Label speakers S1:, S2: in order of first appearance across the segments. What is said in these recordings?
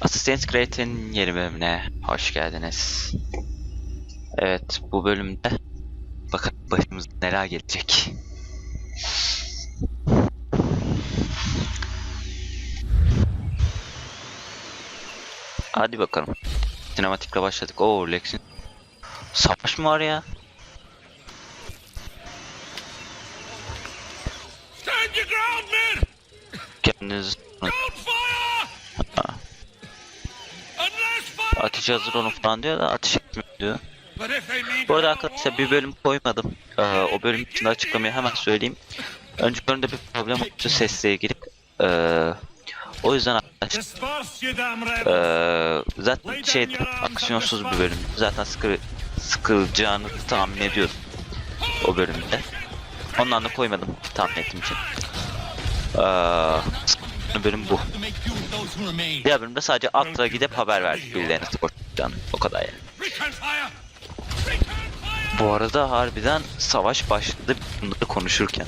S1: Assassin's Creed'in yeni bölümüne hoş geldiniz. Evet, bu bölümde bakın başımıza neler gelecek. Hadi bakalım. Sinematikle başladık. Oo, Lex'in savaş mı var ya?
S2: Stand your ground!
S1: Kendinizi ateş hazır olun falan diyor da ateş etmiyor Bu arada arkadaşlar bir bölüm koymadım. Ee, o bölüm için açıklamayı hemen söyleyeyim. Önceki bölümde bir problem olmuştu sesle ilgili. Ee, o yüzden arkadaşlar ee, zaten şey aksiyonsuz bir bölüm. Zaten sıkı, sıkılacağını tahmin ediyordum o bölümde. Ondan da koymadım tahmin ettiğim için. Ee, bölüm bu. Diğer bölümde sadece atla gidip haber verdik birilerine sporttan. O kadar yani. Bu arada harbiden savaş başladı bunları konuşurken.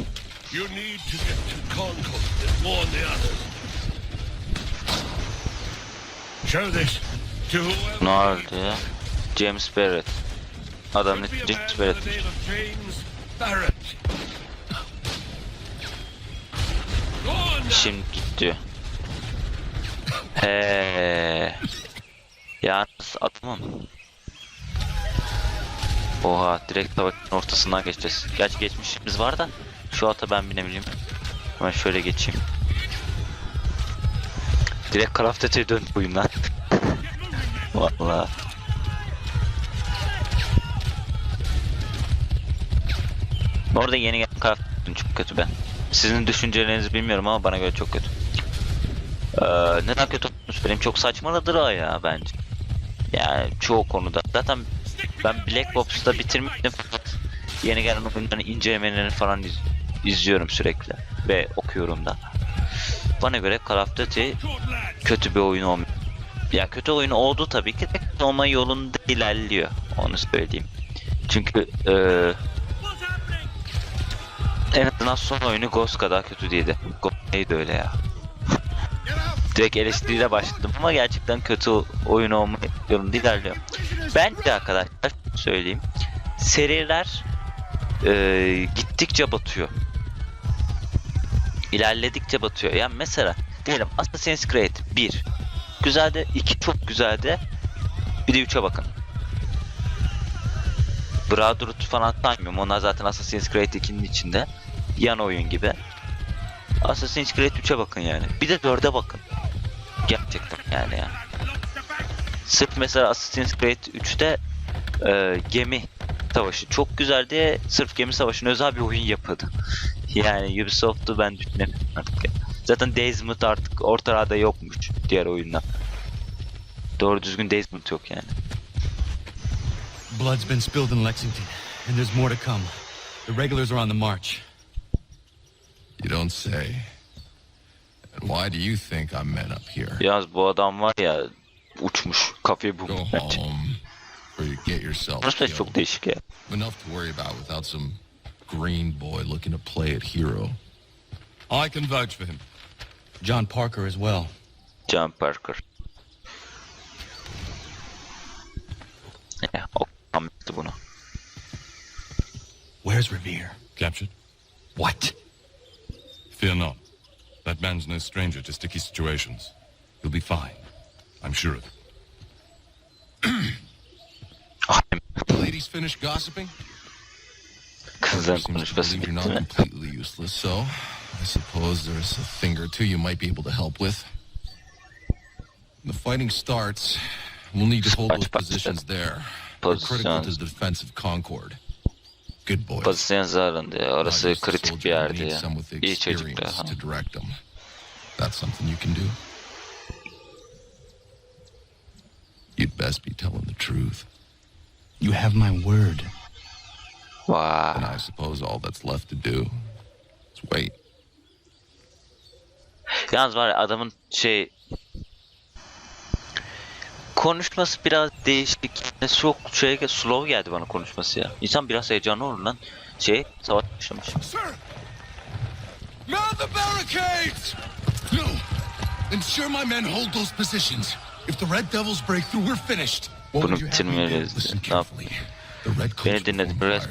S1: Ne oldu ya? James Barrett. Adam ne James Barrett.
S2: the name of James Barrett. Go on now.
S1: Şimdi gitti. He. Yalnız adamım. Oha direkt savaşın ortasından geçeceğiz. Gerçi geçmişimiz var da şu ata ben binebileyim. Hemen şöyle geçeyim. Direkt of Duty'ye dön oyundan. Valla. Bu yeni gelen Duty çok kötü ben. Sizin düşüncelerinizi bilmiyorum ama bana göre çok kötü. Ee, neden kötü söyleyeyim. Çok saçmaladır o ya bence. Yani çoğu konuda. Zaten ben Black Ops'ta bitirmiştim yeni gelen oyunların incelemelerini falan iz- izliyorum sürekli. Ve okuyorum da. Bana göre Call of Duty kötü bir oyun olmuyor. Ya kötü oyun oldu tabii ki de olma yolunda ilerliyor. Onu söyleyeyim. Çünkü
S2: happening?
S1: en azından son oyunu Ghost kadar kötü değildi. Ghost neydi öyle ya? Direkt eleştiriyle başladım ama gerçekten kötü oyun olma yolunda ilerliyor. Bence arkadaşlar söyleyeyim. Seriler eee, gittikçe batıyor. İlerledikçe batıyor. Yani mesela diyelim Assassin's Creed 1 güzeldi, 2 çok güzeldi. Bir de 3'e bakın. Brotherhood falan saymıyorum. Onlar zaten Assassin's Creed 2'nin içinde. Yan oyun gibi. Assassin's Creed 3'e bakın yani. Bir de 4'e bakın. Gerçekten yani ya. Sırf mesela Assassin's Creed 3'te e, gemi savaşı çok güzel diye sırf gemi savaşına özel bir oyun yapıldı. Yani Ubisoft'u ben düşünemiyorum artık ya. Zaten Desmond artık ortalarda yokmuş diğer oyundan. Doğru düzgün Desmond yok yani.
S3: Blood's been spilled in Lexington, and there's more to come. The regulars are on the march.
S4: You don't say. Why do you think I'm men up here?
S1: Yalnız bu adam var ya uçmuş kafayı
S4: Go
S1: bulmuş.
S4: home, or you get yourself
S1: Burası da
S4: killed.
S1: çok değişik ya.
S4: Enough to worry about without some green boy looking to play at hero. I can vouch for him.
S3: John Parker as well.
S1: John Parker. Ya o anlattı bunu.
S3: Where's Revere?
S5: Captured?
S3: What?
S5: Fear not. That man's no stranger to sticky situations. He'll be fine. I'm sure of it.
S4: The ladies finished gossiping?
S1: kızların
S4: Seems to
S1: konuşması
S4: believe you're not completely useless, so I suppose there's a thing or two you might be able to help with. When the fighting starts, we'll need to hold those positions there. They're critical to the defense of Concord. Good boys.
S1: pozisyon zararında ya. Orası kritik bir yerdi ya. İyi çocuklar.
S4: That's something you can do. You'd best be telling the truth.
S3: You have my word.
S4: And
S1: Vay.
S4: I suppose all that's left to do is wait.
S1: Yalnız var ya adamın şey konuşması biraz değişik. Çok şey slow geldi bana konuşması ya. İnsan biraz heyecanlı olur lan. Şey savaş başlamış.
S2: Mount the barricades! No!
S4: Ensure my men hold those positions. If the Red Devils break through, we're finished.
S1: Bunu bitirmeliyiz. Ne yap- Beni dinledi. Red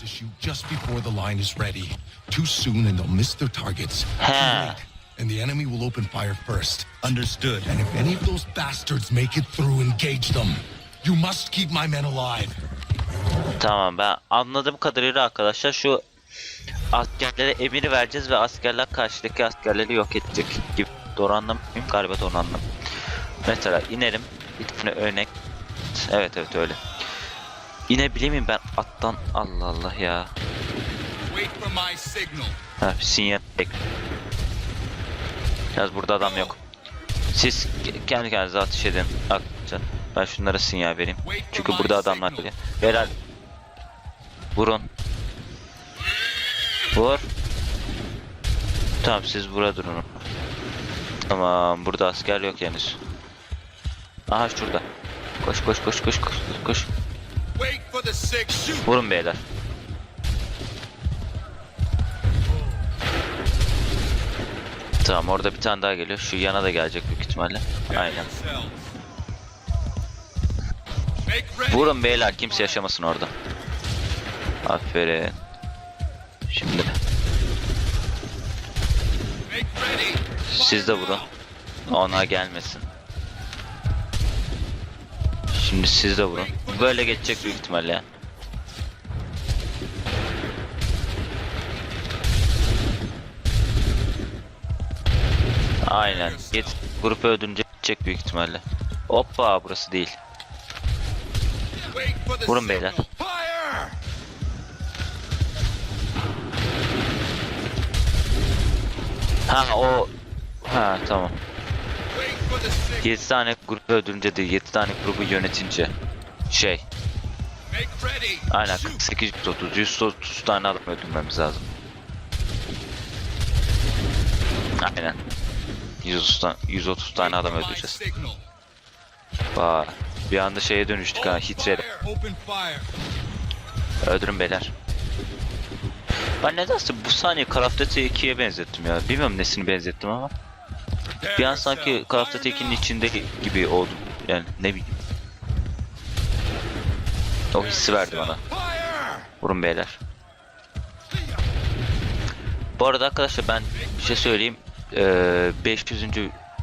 S4: to shoot just before the line is ready. Too soon and they'll miss their targets.
S1: Ha.
S4: And the enemy will open fire first.
S3: Understood.
S4: And if any of those bastards make it through, engage them. You must keep my men alive.
S1: Tamam ben anladığım kadarıyla arkadaşlar şu askerlere emir vereceğiz ve askerler karşıdaki askerleri yok edecek gibi. Doğru anlamayayım galiba doğru anladım. Mesela inerim bir tane örnek. Evet evet öyle. İnebilir miyim ben attan? Allah Allah ya.
S4: Wait for my signal.
S1: Ha, sinyal bek. Yalnız burada adam yok. Siz ke- kendi kendinize ateş edin. Arkadaşlar. Ben şunlara sinyal vereyim. Çünkü burada adamlar geliyor. Beyler. Vurun. Vur. Tamam siz burada durun. Tamam burada asker yok henüz. Aha şurada. Koş koş koş koş koş koş. Vurun beyler. Tamam orada bir tane daha geliyor. Şu yana da gelecek büyük ihtimalle. Aynen. Vurun beyler kimse yaşamasın orada. Aferin. Şimdi siz de vurun. Ona gelmesin. Şimdi siz de vurun. Böyle geçecek büyük ihtimalle. Aynen. Git grupu öldürünce gidecek büyük ihtimalle. Hoppa burası değil. Vurun beyler. Ha o Ha tamam.
S4: Wait for the signal.
S1: 7 tane grubu öldürünce değil 7 tane grubu yönetince şey aynen
S4: Shoot.
S1: 48 130 130 tane adam öldürmemiz lazım. Aynen. 130 tane, 130 tane adam öldüreceğiz. Vay. Bir anda şeye dönüştük ha
S4: fire.
S1: Öldürün beyler. Ben nedense bu saniye Duty 2'ye benzettim ya. Bilmiyorum nesini benzettim ama. Bir an sanki Duty 2'nin içinde gibi oldum. Yani ne bileyim. O hissi verdi bana. Vurun beyler. Bu arada arkadaşlar ben bir şey söyleyeyim. Ee, 500.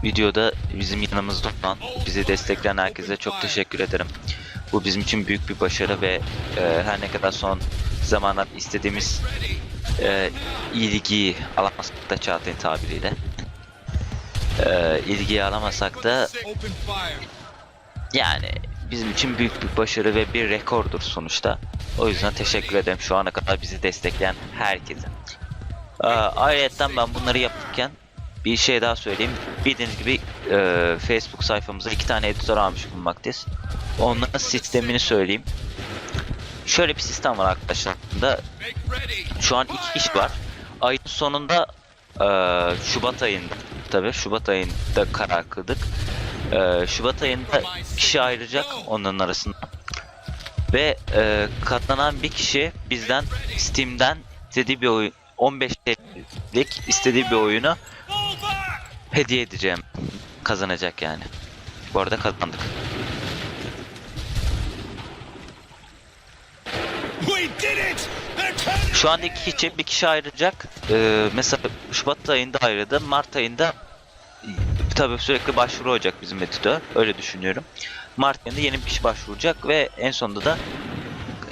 S1: videoda bizim yanımızda olan, bizi destekleyen herkese çok teşekkür ederim. Bu bizim için büyük bir başarı ve e, her ne kadar son zamanlar istediğimiz e, ilgiyi alamasak da Çağatay'ın tabiriyle e, ilgiyi alamasak da yani bizim için büyük bir başarı ve bir rekordur sonuçta. O yüzden teşekkür ederim şu ana kadar bizi destekleyen herkese. Ee, ayrıca ben bunları yapırken bir şey daha söyleyeyim. Bildiğiniz gibi e, Facebook sayfamıza iki tane editör almış bulunmaktayız. Onların sistemini söyleyeyim. Şöyle bir sistem var arkadaşlar. Şu an iki kişi var. Ayın sonunda e, Şubat ayında tabi Şubat ayında karar kıldık. E, Şubat ayında kişi ayrılacak onların arasında. Ve e, katlanan bir kişi bizden Steam'den istediği bir oyun 15 TL'lik istediği bir oyunu hediye edeceğim. Kazanacak yani. Bu arada kazandık. Şu anda iki kişi, bir kişi ayrılacak. Ee, mesela Şubat ayında ayrıldı. Mart ayında tabii sürekli başvuru olacak bizim editör. Öyle düşünüyorum. Mart ayında yeni bir kişi başvuracak ve en sonunda da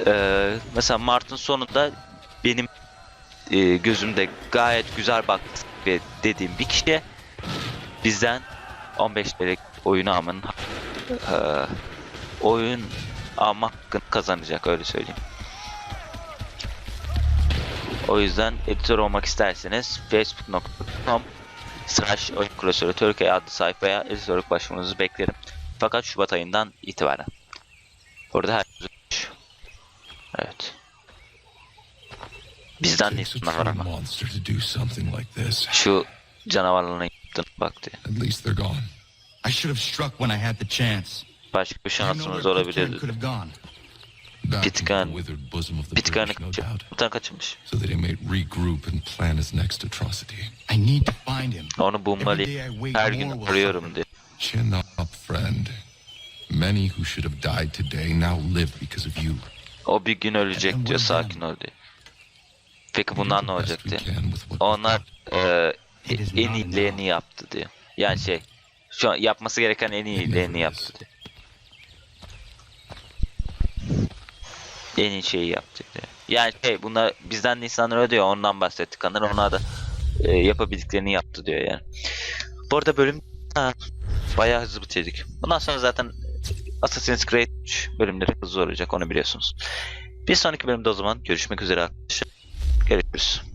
S1: e, mesela Mart'ın sonunda benim e, gözümde gayet güzel baktı ve dediğim bir kişi bizden 15 TL'lik oyunu almanın e, oyun alma hakkını kazanacak öyle söyleyeyim. O yüzden editör olmak isterseniz facebook.com slash oyun klasörü Türkiye adlı sayfaya editörlük başvurunuzu beklerim. Fakat Şubat ayından itibaren. Orada herkes Evet. Bizden ne
S4: true
S1: ama.
S4: monster to
S1: canavarlarına yaptın baktı.
S4: At least they're gone.
S3: I should have struck when I had the chance.
S1: Başka bir şansımız olabilirdi. Pitcairn'ı
S4: British, no
S1: kaçırmış.
S4: so that he may regroup and plan his next atrocity.
S3: I need to find him.
S1: Onu bulmalıyım. Her gün arıyorum diyor.
S4: Chin up, friend. Many who should have died today now live because of you.
S1: O bir gün ölecek diyor. Sakin ol diyor. Peki
S4: the
S1: ne
S4: best
S1: olacak
S4: we
S1: diyor.
S4: can with what we
S1: Onlar e, en iyilerini yaptı diyor. Yani şey şu an yapması gereken en iyilerini yaptı diyor. En iyi şeyi yaptı diyor. Yani şey bunlar bizden de insanlar öyle diyor ondan bahsettik kanır onlar da e, yapabildiklerini yaptı diyor yani. Bu arada bölüm ha, bayağı hızlı bitirdik. Bundan sonra zaten Assassin's Creed 3 bölümleri hızlı olacak onu biliyorsunuz. Bir sonraki bölümde o zaman görüşmek üzere arkadaşlar. Görüşürüz.